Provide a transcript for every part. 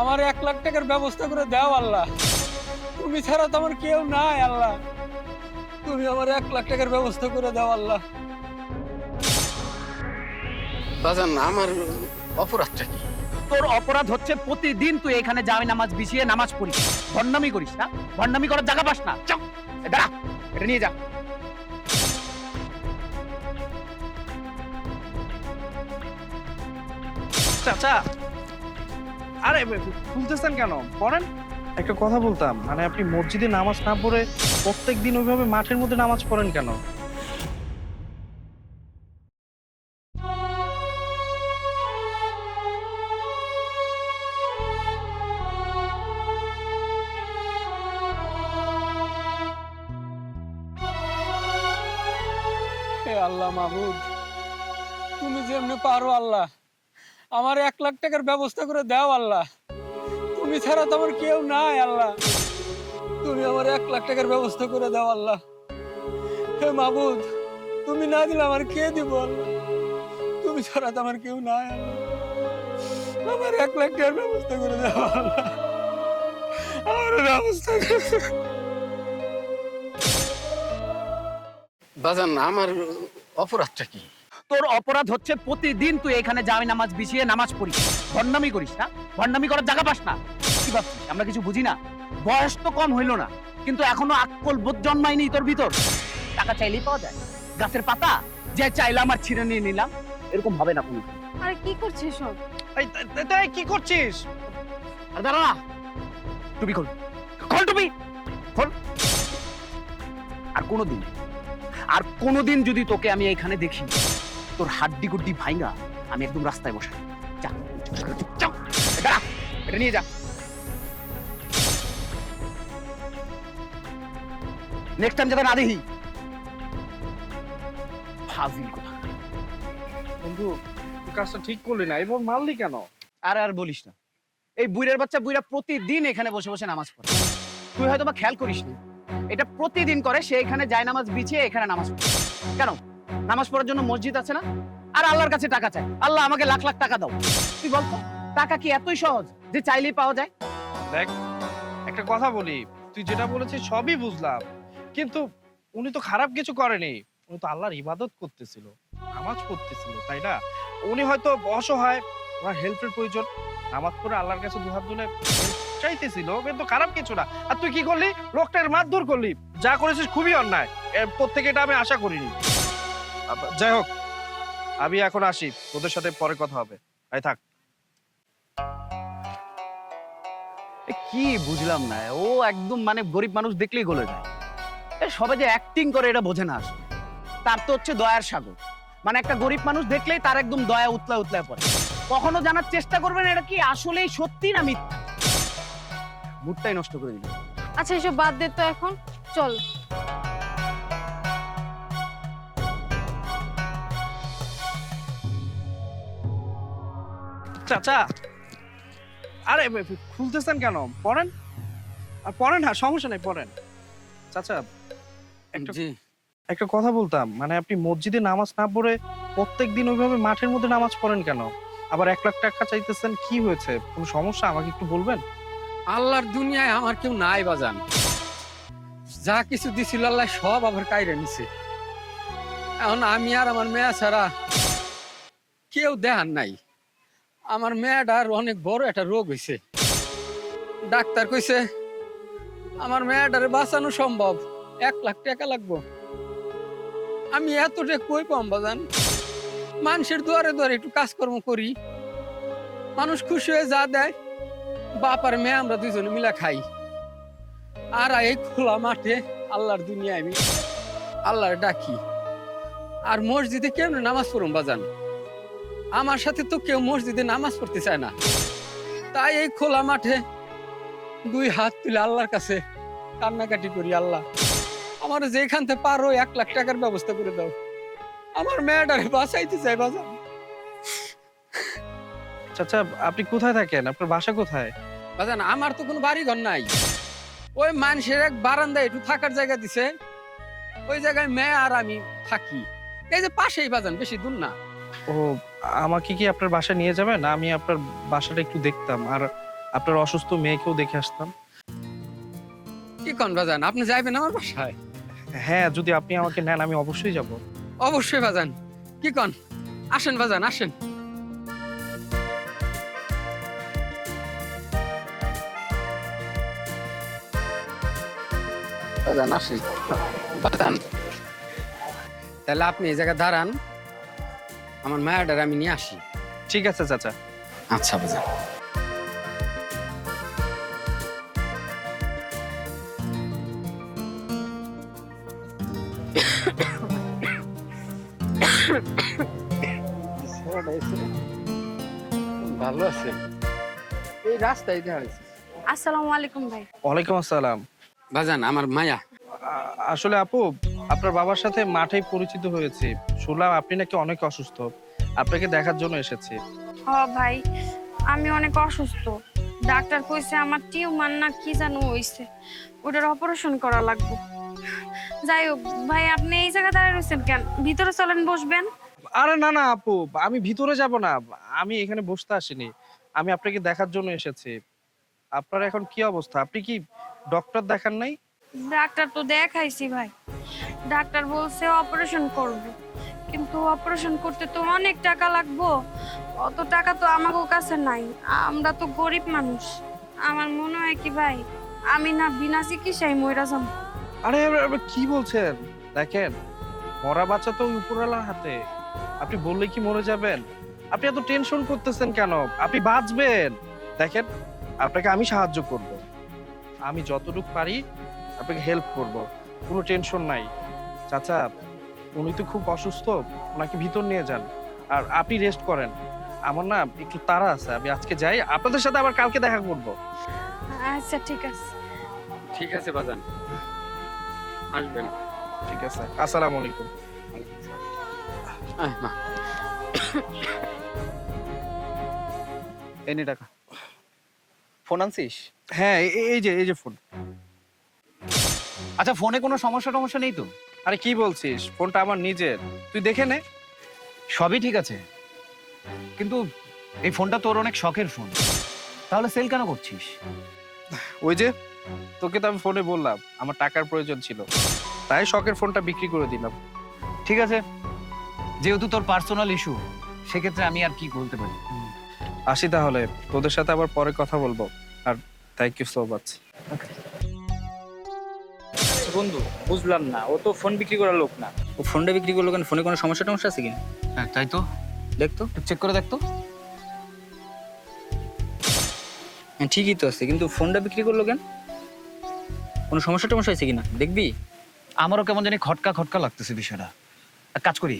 আমার এক লাখ টাকার ব্যবস্থা করে দাও আল্লাহ। তুমি ছাড়া তো আমার কেউ নাই আল্লাহ। তুমি আমার এক লাখ টাকার ব্যবস্থা করে দাও আল্লাহ। বাজান আমার অপরাধটা কি? তোর অপরাধ হচ্ছে প্রতিদিন তুই এখানে জামে নামাজ বিছিয়ে নামাজ পড়িস। ভণ্ডামি করিস না? ভণ্ডামি করার জায়গা পাস না। এ দাঁড়া এটা নিয়ে যা। চাচা আরে খুলতেছেন কেন? পড়েন। একটা কথা বলতাম মানে আপনি মসজিদে নামাজ না পড়ে প্রত্যেক দিন ওইভাবে মাঠের মধ্যে নামাজ পড়েন কেন? আল্লাহ মাহবুদ তুমি যেমনি পারো আল্লাহ। আমার এক লাখ টাকার ব্যবস্থা করে দাও আল্লাহ। তুমি ছাড়া তো আমার কেউ নাই আল্লাহ। তুমি আমার এক লাখ টাকার ব্যবস্থা করে দাও আল্লাহ। হে মাহবুদ তুমি না দিলে আমার কে দিব তুমি ছাড়া তো আমার কেউ নাই আল্লাহ। আমার এক লাখ টাকার ব্যবস্থা করে দাও আল্লাহ। আমার ব্যবস্থা বাজান, আমার অপরাধটা কি? তোর অপরাধ হচ্ছে প্রতিদিন তুই এখানে জামে নামাজ বিছিয়ে নামাজ পড়িস। ভণ্ডামি করিস না। ভণ্ডামি করার জায়গা পাস না। কি ভাবছিস? আমরা কিছু বুঝি না। বয়স তো কম হইল না কিন্তু এখনও আকল বোধ জন্মায়নি তোর ভিতর। টাকা চাইলেই পাওয়া যায়। গাছের পাতা যে চাইলাম আর ছিঁড়ে নিয়ে নিলাম। এরকম হবে না কোনো। আরে কি করছিস সব? এই কি করছিস? আর দাঁড়া। না টুপি খোল। খোল টুপি। খোল। আর কোনোদিন আর কোনোদিন যদি তোকে আমি এখানে দেখি তোর হাড্ডি গুড্ডি ভাইঙ্গা আমি একদম রাস্তায় যা। দাঁড়া, এটা নিয়ে যা। নেক্সট টাইম যাতে না দেখি। ফাজিল কথা? বন্ধু তুই কাজটা ঠিক করলি না। এবার মারলি কেন? আর আর বলিস না। এই বুইড়ের বাচ্চা বুইরা প্রতিদিন এখানে বসে বসে নামাজ পড়ে। তুই হয়তো বা খেয়াল করিস নি এটা প্রতিদিন করে সে এখানে যায় নামাজ বিছিয়ে এখানে নামাজ পড়ে। কেন? নামাজ পড়ার জন্য মসজিদ আছে না? আর আল্লাহর কাছে টাকা চাই। আল্লাহ আমাকে লাখ লাখ টাকা দাও। তুই বলতো? টাকা কি এতই সহজ যে চাইলেই পাওয়া যায়? দেখ, একটা কথা বলি। তুই যেটা বলেছিস সবই বুঝলাম। কিন্তু উনি তো খারাপ কিছু করেনি। উনি তো আল্লাহর ইবাদত করতেছিল, নামাজ পড়তেছিল, তাই না? উনি হয়তো অসহায়, ওনার হেল্পের প্রয়োজন। নামাজ পড়ে আল্লাহর কাছে দুহাত তুলে চাইতেছিল, কিন্তু খারাপ কিছু না। আর তুই কি করলি? লোকটার মারধর করলি। যা করেছিস খুবই অন্যায়। এর থেকে এটা আমি আশা করিনি। যাই হোক আমি এখন আসি। তোদের সাথে পরে কথা হবে। তাই থাক। কি বুঝলাম না ও একদম মানে গরিব মানুষ দেখলেই গলে যায়। এ সবাই যে অ্যাক্টিং করে এটা বোঝে না আসলে। তার তো হচ্ছে দয়ার সাগর। মানে একটা গরিব মানুষ দেখলেই তার একদম দয়া উতলা উতলায় পড়ে। কখনো জানার চেষ্টা করবেন এটা কি আসলেই সত্যি না মিথ্যা? মুডটাই নষ্ট করে দিল। আচ্ছা এসব বাদ দে তো এখন। চল। চাচা। আরে খুলতেছেন কেন? পড়েন? আর পড়েন হ্যাঁ সমস্যা নেই পড়েন। চাচা একটা একটা কথা বলতাম মানে আপনি মসজিদে নামাজ না পড়ে প্রত্যেক দিন ওইভাবে মাঠের মধ্যে নামাজ পড়েন কেন? আবার এক লাখ টাকা চাইতেছেন কি হয়েছে? কোনো সমস্যা? আমাকে একটু বলবেন? আল্লাহর দুনিয়ায় আমার কেউ নাই বাজান। যা কিছু দিছিল আল্লাহ সব আবার কাইরে নিছে। এখন আমি আর আমার মেয়া ছাড়া কেউ দেখান নাই। আমার মেয়েটার অনেক বড় একটা রোগ হয়েছে ডাক্তার কইছে, আমার মেয়েটারে বাঁচানো সম্ভব। এক লাখ টাকা লাগবো। আমি এতটা কই পাম বাজান? মানুষের দুয়ারে দুয়ারে একটু কাজকর্ম করি। মানুষ খুশি হয়ে যা দেয়, বাপ আর মেয়ে আমরা দুজনে মিলা খাই। আর এই খোলা মাঠে আল্লাহর দুনিয়ায় আমি আল্লাহর ডাকি। আর মসজিদে কেমন নামাজ পড়ুন বাজান? আমার সাথে তো কেউ মসজিদে নামাজ পড়তে চায় না। তাই এই খোলা মাঠে দুই হাত তুলে আল্লাহর কাছে কান্নাকাটি করি আল্লাহ। আমার যেখান থেকে পারো এক লাখ টাকার ব্যবস্থা করে দাও। আমার মেয়েটারে বাঁচাইতে চাই বাজান চাচা আপনি কোথায় থাকেন? আপনার বাসা কোথায়? বাজান আমার তো কোনো বাড়ি ঘর নাই। ওই মানুষের এক বারান্দায় একটু থাকার জায়গা দিছে। ওই জায়গায় মেয়ে আর আমি থাকি। এই যে পাশেই বাজান বেশি দূর না। ও আমাকে কি আপনার বাসা নিয়ে যাবেন আমি আপনার বাসাটা একটু দেখতাম। আর আপনার অসুস্থ মেয়েকেও দেখে আসতাম। কি কন বাজান আপনি যাইবেন আমার বাসায়? হ্যাঁ যদি আপনি আমাকে নেন আমি অবশ্যই যাব। অবশ্যই বাজান। কি কন? আসেন বাজান আসেন। বাজান আসেন। বাজান। তাহলে আপনি এই জায়গায় দাঁড়ান। আমার মায়াডার আমি নিয়ে আসি। ঠিক আছে চাচা। আচ্ছা বাজান। ভালো আছে? এই রাস্তায় দেখা আসসালামু আলাইকুম ভাই। ওয়ালাইকুম আসসালাম। বাজান আমার মায়া। আসলে আপু আপনার বাবার সাথে মাঠেই পরিচিত হয়েছে। শুনলাম আপনি নাকি অনেক অসুস্থ। আপনাকে দেখার জন্য এসেছি। হ ভাই আমি অনেক অসুস্থ। ডাক্তার কইছে আমার টিউমার না কি জানো হইছে। ওটার অপারেশন করা লাগবে। যাই হোক ভাই আপনি এই জায়গায় দাঁড়িয়ে রয়েছেন কেন? ভিতরে চলেন বসবেন। আরে না না আপু আমি ভিতরে যাব না। আমি এখানে বসতে আসিনি। আমি আপনাকে দেখার জন্য এসেছি। আপনার এখন কি অবস্থা? আপনি কি ডক্টর দেখান নাই? ডাক্তার তো দেখাইছি ভাই। ডাক্তার বলছে অপারেশন করব। কিন্তু অপারেশন করতে তো অনেক টাকা লাগবো। অত টাকা তো আমাদের কাছে নাই। আমরা তো গরিব মানুষ। আমার মনে হয় কি ভাই আমি না বিনা চিকিৎসায় মইরা যাব। আরে আরে, কি বলছেন? দেখেন মরা বাচ্চা তো ওই উপরওয়ালার হাতে। আপনি বললে কি মরে যাবেন? আপনি এত টেনশন করতেছেন কেন? আপনি বাঁচবেন। দেখেন আপনাকে আমি সাহায্য করব। আমি যতটুকু পারি আপনাকে হেল্প করব। কোনো টেনশন নাই। চাচা উনি তো খুব অসুস্থ ওনাকে ভিতর নিয়ে যান। আর আপনি রেস্ট করেন। আমার না একটু তাড়া আছে আমি আজকে যাই আপনাদের সাথে আবার কালকে দেখা করব। আচ্ছা ঠিক আছে। ঠিক আছে বাজান। আসবেন। ঠিক আছে আসসালামু আলাইকুম। এই নে টাকা। ফোন আনছিস? হ্যাঁ এই- এই যে এই যে ফোন। আচ্ছা ফোনে কোনো সমস্যা টমস্যা নেই তো? আরে কি বলছিস? ফোনটা আমার নিজের। তুই দেখে নে। সবই ঠিক আছে। কিন্তু এই ফোনটা তোর অনেক শখের ফোন। তাহলে সেল কেন করছিস? ওই যে তোকে তো আমি ফোনে বললাম আমার টাকার প্রয়োজন ছিল। তাই শখের ফোনটা বিক্রি করে দিলাম। ঠিক আছে? যেহেতু তোর পার্সোনাল ইস্যু সেক্ষেত্রে আমি আর কি বলতে পারি? আসি তাহলে। তোদের সাথে আবার পরে কথা বলব। আর থ্যাংক ইউ সো মাচ বন্ধু বুঝলাম না। ও তো ফোন বিক্রি করার লোক না। ও ফোনটা বিক্রি করল কেন? ফোনে কোনো সমস্যা টমস্যা আছে কিনা? হ্যাঁ তাই তো। দেখতো চেক করে দেখতো হ্যাঁ ঠিকই তো আছে কিন্তু ফোনটা বিক্রি করল কেন? কোনো সমস্যা টমস্যা আছে কিনা? দেখবি? আমারও কেমন জানি খটকা খটকা লাগতেছে বিষয়টা। এক কাজ করি।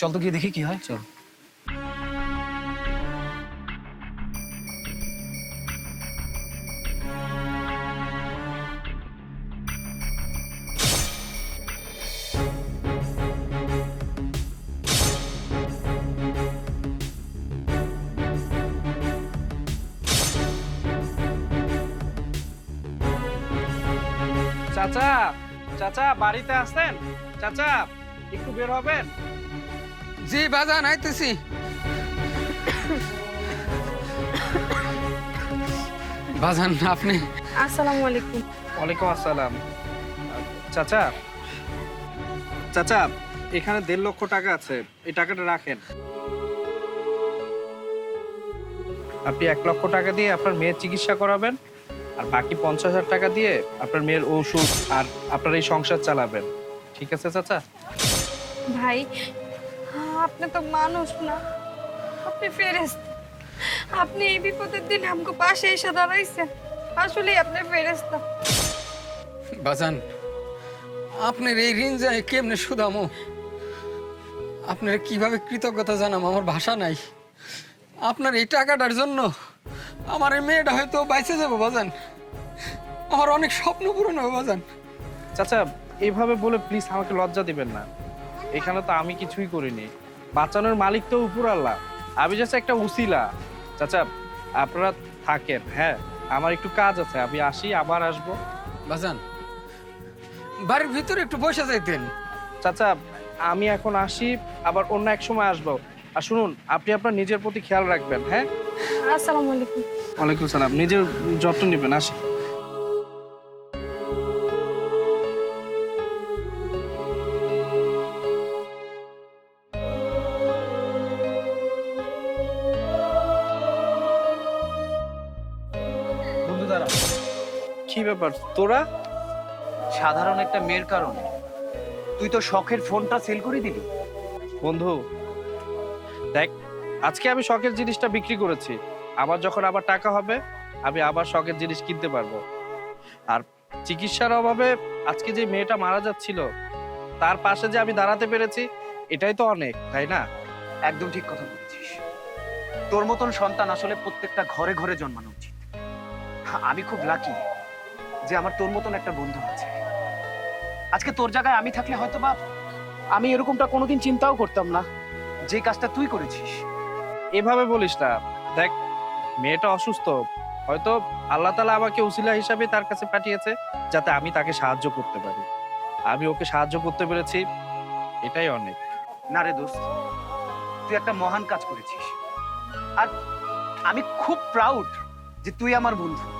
চল তো গিয়ে দেখি কি হয়। চল। চাচা চাচা বাড়িতে আসতেন? চাচা একটু বের হবেন? জি বাজান আইতেছি। বাজান আপনি? আসসালামু আলাইকুম। ওয়ালাইকুম আসসালাম। চাচা চাচা এখানে দেড় লক্ষ টাকা আছে। এই টাকাটা রাখেন। আপনি এক লক্ষ টাকা দিয়ে আপনার মেয়ের চিকিৎসা করাবেন। আর বাকি পঞ্চাশ হাজার টাকা দিয়ে আপনার মেয়ের ওষুধ আর আপনার এই সংসার চালাবেন। ঠিক আছে চাচা? ভাই আপনি তো মানুষ না। আপনি ফেরেস্ত আপনি এই বিপদের দিন আমাকে পাশে এসে দাঁড়াইছেন। আসলে আপনি ফেরেস্তা বাজান আপনার এই ঋণ যায় কেমনে শুধামো? আপনার কীভাবে কৃতজ্ঞতা জানাম? আমার ভাষা নাই। আপনার এই টাকাটার জন্য আমার এই মেয়েটা হয়তো বাইসে যাব বাজান। আমার অনেক স্বপ্ন পূরণ হবে বাজান। চাচা এইভাবে বলে প্লিজ আমাকে লজ্জা দিবেন না। এখানে তো আমি কিছুই করিনি। বাঁচানোর মালিক তো উপর আল্লাহ। আমি জাস্ট একটা উসিলা। চাচা আপনারা থাকেন হ্যাঁ? আমার একটু কাজ আছে আমি আসি আবার আসব। বাজান বাড়ির ভিতরে একটু বসে যাইতেন। চাচা আমি এখন আসি আবার অন্য এক সময় আসব। আর শুনুন আপনি আপনার নিজের প্রতি খেয়াল রাখবেন হ্যাঁ? আসসালামু আলাইকুম। ওয়ালাইকুম সালাম। নিজের যত্ন নেবেন আসি। কি ব্যাপার? তোরা? সাধারণ একটা মেয়ের কারণে। তুই তো শখের ফোনটা সেল করে দিলি। বন্ধু দেখ আজকে আমি শখের জিনিসটা বিক্রি করেছি। আমার যখন আবার টাকা হবে আমি আবার শখের জিনিস কিনতে পারব। আর চিকিৎসার অভাবে আজকে যে মেয়েটা মারা যাচ্ছিল তার পাশে যে আমি দাঁড়াতে পেরেছি এটাই তো অনেক তাই না? একদম ঠিক কথা বলেছিস। তোর মতন সন্তান আসলে প্রত্যেকটা ঘরে ঘরে জন্মানো উচিত। আমি খুব লাকি যে আমার তোর মতন একটা বন্ধু আছে। আজকে তোর জায়গায় আমি থাকলে হয়তো বা আমি এরকমটা কোনোদিন চিন্তাও করতাম না যে কাজটা তুই করেছিস। এভাবে বলিস না। দেখ মেয়েটা অসুস্থ। হয়তো আল্লাহ তালা আমাকে উসিলা হিসাবে তার কাছে পাঠিয়েছে যাতে আমি তাকে সাহায্য করতে পারি। আমি ওকে সাহায্য করতে পেরেছি এটাই অনেক। না রে দোস্ত তুই একটা মহান কাজ করেছিস। আর আমি খুব প্রাউড যে তুই আমার বন্ধু।